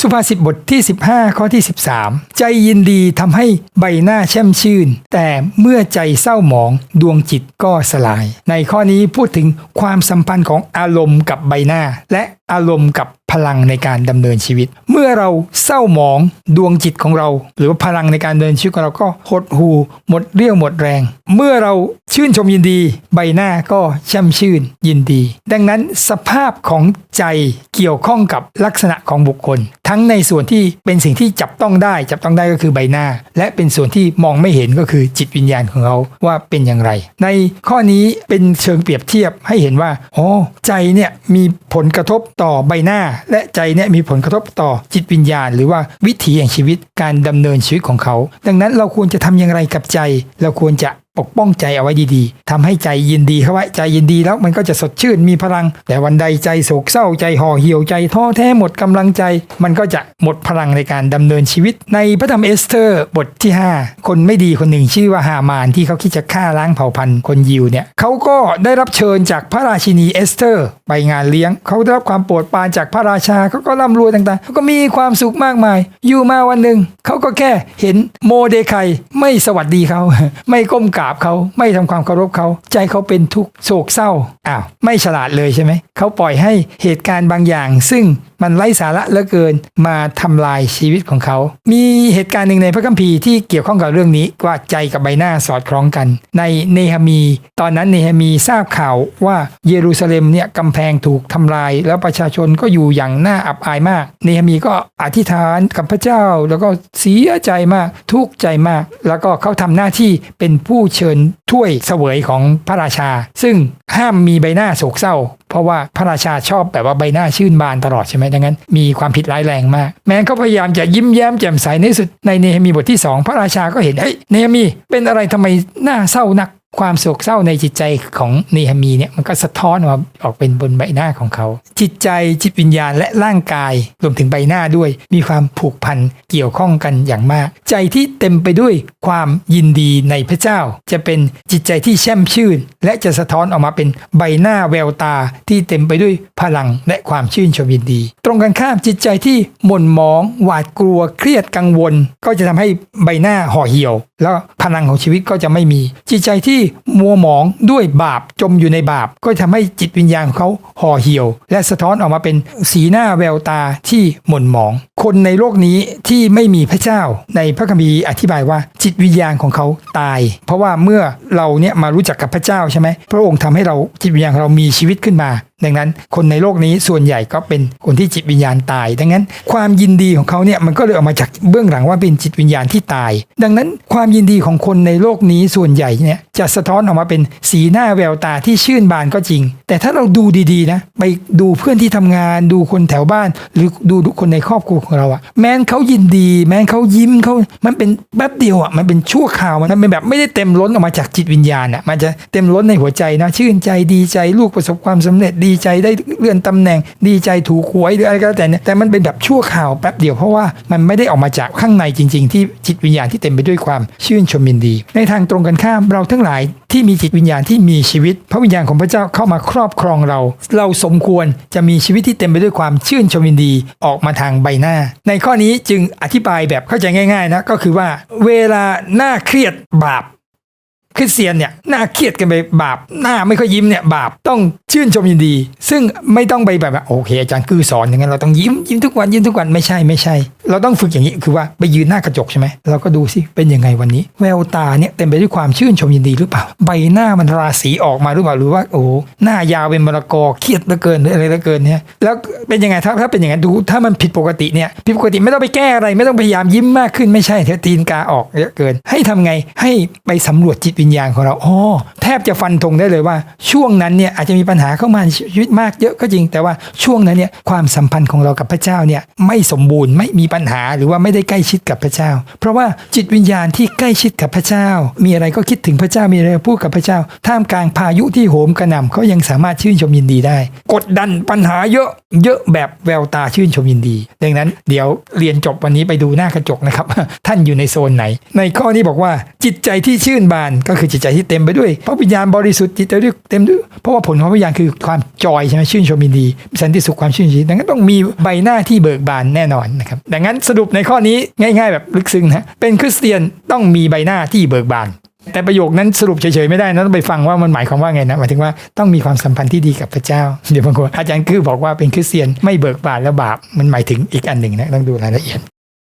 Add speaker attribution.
Speaker 1: สุภาษิตบทที่ 15 ข้อที่ 13 ใจยินดีทำให้ใบหน้าแช่มชื่น แต่เมื่อใจเศร้าหมองดวงจิตก็สลาย ในข้อนี้พูดถึงความสัมพันธ์ของอารมณ์กับใบหน้า และอารมณ์กับ พลังในการดำเนินชีวิต เมื่อเราเศร้าหมองดวงจิตของเรา หรือว่าพลังในการเดินชีวิตของเราก็หดหูหมดเรี่ยวหมดแรง เมื่อเราชื่นชมยินดี ใบหน้าก็ช่มชื่นยินดี ดังนั้นสภาพของใจเกี่ยวข้องกับลักษณะของบุคคล ทั้งในส่วนที่เป็นสิ่งที่จับต้องได้ จับต้องได้ก็คือใบหน้า และเป็นส่วนที่มองไม่เห็นก็คือจิตวิญญาณของเขาว่าเป็นอย่างไร ในข้อนี้เป็นเชิงเปรียบเทียบให้เห็นว่าอ๋อใจเนี่ยมีผลกระทบต่อใบหน้าและใจเนี่ยมีผลกระทบต่อจิตวิญญาณ หรือว่าวิถีแห่งชีวิตการดำเนินชีวิตของเขา ดังนั้นเราควรจะทำอย่างไรกับใจ เราควรจะ ปกป้องใจเอาไว้ดีๆทำให้ใจยินดีเข้าไว้ใจยินดีแล้วมันก็จะสดชื่นมีพลัง แต่วันใดใจโศกเศร้าใจห่อเหี่ยวใจท้อแท้หมดกำลังใจ มันก็จะหมดพลังในการดำเนินชีวิต ในพระธรรมเอสเธอร์บทที่ 5 คนไม่ดีคนหนึ่งชื่อว่าฮามานที่เขาคิดจะฆ่าล้างเผ่าพันธุ์คนยิวเนี่ยเขาก็ได้รับเชิญจากพระราชินีเอสเธอร์ไปงานเลี้ยง เขาได้รับความโปรดปรานจากพระราชาเขาก็ร่ำรวยต่างๆเขาก็มีความสุขมากมาย อยู่มาวันหนึ่งเขาก็แค่เห็นโมเดคายไม่สวัสดีเขาไม่ก้มกราบเขาไม่ทำความเคารพเขาใจเขาเป็นทุกข์โศกเศร้าอ้าวไม่ฉลาดเลยใช่ไหมเขาปล่อยให้เหตุการณ์บางอย่าง ซึ่ง มันไร้สาระเหลือเกินมาทำลายชีวิตของเขา มีเหตุการณ์หนึ่งในพระคัมภีร์ที่เกี่ยวข้องกับเรื่องนี้ว่าใจกับใบหน้าสอดคล้องกัน ในเนหมี ตอนนั้นเนหมีทราบข่าวว่าเยรูซาเล็มเนี่ยกำแพงถูกทำลาย แล้วประชาชนก็อยู่อย่างน่าอับอายมาก เนหมีก็อธิษฐานกับพระเจ้า แล้วก็เสียใจมากทุกข์ใจมาก แล้วก็เขาทำหน้าที่เป็นผู้เชิญถ้วยเสวยของพระราชา ซึ่งห้ามมีใบหน้าโศกเศร้า เพราะว่าพระราชาชอบแบบว่าใบหน้าชื่นบานตลอดใช่ไหมดังนั้น มีความผิดร้ายแรงมาก แม้เขาพยายามจะยิ้มแย้มแจ่มใสในสุดในเนหมีบทที่ 2 พระราชาก็เห็นเฮ้ยเนหมีเป็นอะไรทำไมหน้าเศร้านักความโศกเศร้าในจิตใจของเนหมีเนี่ยมันก็สะท้อนออกมาออกเป็นบนใบหน้าของเขา จิตใจจิตวิญญาณและร่างกายรวมถึงใบหน้าด้วย มีความผูกพันเกี่ยวข้องกันอย่างมาก ใจที่เต็มไปด้วยความยินดีในพระเจ้า จะเป็นจิตใจที่แช่มชื่น และจะสะท้อนออกมาเป็นใบหน้าแววตาที่เต็มไปด้วยพลังและความชื่นชมยินดี ตรงกันข้ามจิตใจที่หม่นหมอง หวาดกลัวเครียดกังวล ก็จะทำให้ใบหน้าห่อเหี่ยว แล้วพลังของชีวิตก็จะไม่มี จิตใจที่มัวหมองด้วยบาปจมอยู่ในบาป ก็ทำให้จิตวิญญาณของเขาห่อเหี่ยว และสะท้อนออกมาเป็นสีหน้าแววตาที่หม่นหมองคนในโลกนี้ที่ไม่มีพระเจ้าในพระคัมภีร์อธิบายว่าจิตวิญญาณของเขาตาย เพราะว่าเมื่อเราเนี่ยมารู้จักกับพระเจ้าใช่ไหมพระองค์ทำให้เราจิตวิญญาณของเรามีชีวิตขึ้นมา ดังนั้นคนในโลกนี้ส่วนใหญ่ก็เป็นคนที่จิตวิญญาณตาย ดังนั้นความยินดีของเขาเนี่ยมันก็เลยออกมาจากเบื้องหลังว่าเป็นจิตวิญญาณที่ตาย ดังนั้นความยินดีของคนในโลกนี้ส่วนใหญ่เนี่ยจะสะท้อนออกมาเป็นสีหน้าแววตาที่ชื่นบานก็จริง แต่ถ้าเราดูดีๆนะไปดูเพื่อนที่ทำงาน ดูคนแถวบ้าน หรือดูคนในครอบครัวของเราอะแม้นเขายินดี แม้นเขายิ้มเขามันเป็นแป๊บเดียวอะมันเป็นชั่วคราวมันเป็นแบบไม่ได้เต็มล้นออกมาจากจิตวิญญาณอะมันจะเต็มล้นในหัวใจนะชื่นใจดีใจลูกประสบความสำเร็จดีีใจได้เลื่อนตำแหน่ง ดีใจถูกหวยหรืออะไรก็แล้วแต่เนี่ยแต่มันเป็นแบบชั่วคราวแป๊บเดียวเพราะว่ามันไม่ได้ออกมาจากข้างในจริง ๆ ที่จิตวิญญาณที่เต็มไปด้วยความชื่นชมยินดี ในทางตรงกันข้ามเราทั้งหลายที่มีจิตวิญญาณที่มีชีวิต พระวิญญาณของพระเจ้าเข้ามาครอบครองเรา เราสมควรจะมีชีวิตที่เต็มไปด้วยความชื่นชมยินดีออกมาทางใบหน้า ในข้อนี้จึงอธิบายแบบเข้าใจง่ายๆนะก็คือว่า เวลาหน้าเครียดบาป คริสเตียนเนี่ยหน้าเครียดกันไปบาปหน้าไม่ค่อยยิ้มเนี่ยบาปต้องชื่นชมยินดี ซึ่งไม่ต้องไปแบบว่าโอเคอาจารย์คือสอนอย่างนั้นเราต้องยิ้มยิ้มทุกวันยิ้มทุกวันไม่ใช่ไม่ใช่ เราต้องฝึกอย่างนี้คือว่าไปยืนหน้ากระจกใช่ไหมเราก็ดูสิเป็นยังไงวันนี้ แววตาเนี่ยเต็มไปด้วยความชื่นชมยินดีหรือเปล่า ใบหน้ามันราศีออกมาหรือเปล่าหรือว่าโอ้หน้ายาวเป็นมรกอเครียดเหลือเกินหรืออะไรเหลือเกินเนี่ยแล้วเป็นยังไงถ้าถ้าเป็นอย่างนั้นดูถ้ามันผิดปกติเนี่ยผิดปกติไม่ต้องไปแก้อะไร ไม่ต้องพยายามยิ้มมากขึ้นไม่ใช่เทตีนกาออกเยอะเกิน ให้ทำไงให้ไปสำรวจจิตวิญญาณของเราอ๋อแทบจะฟันธงได้เลยว่า ช่วงนั้นเนี่ยอาจจะมีปัญหาเข้ามาในชีวิตมากเยอะก็จริง แต่ว่าช่วงนั้นเนี่ยความสัมพันธ์ของเรากับพระเจ้าเนี่ยไม่สมบูรณ์ไม่มีปัญหาหรือว่าไม่ได้ใกล้ชิดกับพระเจ้า เพราะว่าจิตวิญญาณที่ใกล้ชิดกับพระเจ้า มีอะไรก็คิดถึงพระเจ้ามีอะไรพูดกับพระเจ้า ท่ามกลางพายุที่โหมกระหน่ำเขายังสามารถชื่นชมยินดีได้ กดดันปัญหาเยอะเยอะแบบแววตาชื่นชมยินดี ดังนั้นเดี๋ยวเรียนจบวันนี้ไปดูหน้ากระจกนะครับ ท่านอยู่ในโซนไหน ในข้อนี้บอกว่าจิตใจที่ชื่นบานก็คือจิตใจที่เต็มไปด้วยพระวิญญาณบริสุทธิ์จิตใจที่เต็มด้วยเพราะว่าผลของพระวิญญาณคือความจอยใช่ไหมชื่นชมยินดีสันติสุขความชื่นชมดังนั้นต้องมีใบหน้าที่เบิกบานแน่นอนนะครับดังนั้นสรุปในข้อนี้ง่าย ๆ แบบลึกซึ้งนะเป็นคริสเตียนต้องมีใบหน้าที่เบิกบานแต่ประโยคนั้นสรุปเฉยๆไม่ได้นะต้องไปฟังว่ามันหมายความว่าไงนะหมายถึงว่าต้องมีความสัมพันธ์ที่ดีกับพระเจ้า เดี๋ยวบางคนอาจารย์คือบอกว่าเป็นคริสเตียนไม่เบิกบานแล้วบาปมันหมายถึงอีกอันหนึ่งนะต้องดูรายละเอียด